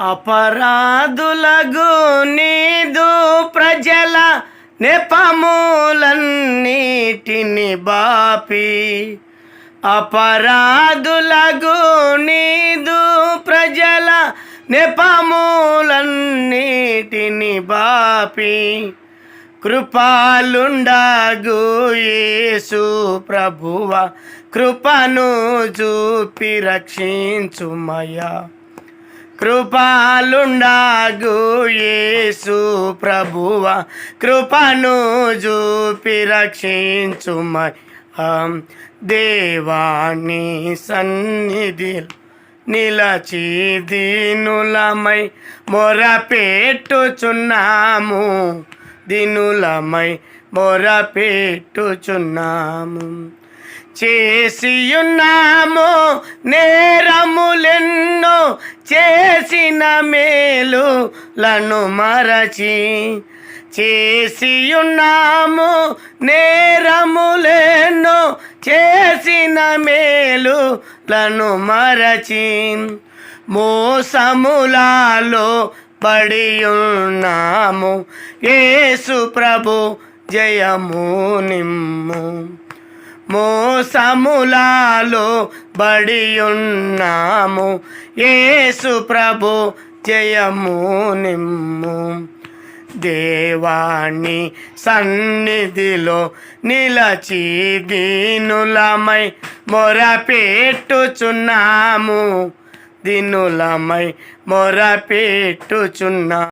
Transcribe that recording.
అపరాధులగు నీదు ప్రజల నెపములన్నిటిని బాపి. అపరాధులగు నీదు ప్రజల నెపములన్నిటిని బాపి. కృపాలుండగు యేసు ప్రభువ కృపను చూపి రక్షించుమయా కృపాలుండాగు యేసు ప్రభువ కృపను చూపి రక్షించుమయ్యా దేవాని సన్నిధి నిలచి దీనులమై మొరపెట్టుచున్నాము. దినులమై మొరపెట్టుచున్నాము. చేసియున్నాము నే చేసిన మేలులను మరచి చేసియున్నాము నేరములేను చేసిన మేలులను మరచి మోసములాలో పడి ఉన్నాము యేసు ప్రభు జయము నిమ్ము. మోసములాలో బడి ఉన్నాము యేసు ప్రభు జయము నిమ్ము. దేవాణి సన్నిధిలో నిలచి దీనులమై మొరపెట్టుచున్నాము. దీనులమై మొరపెట్టుచున్నా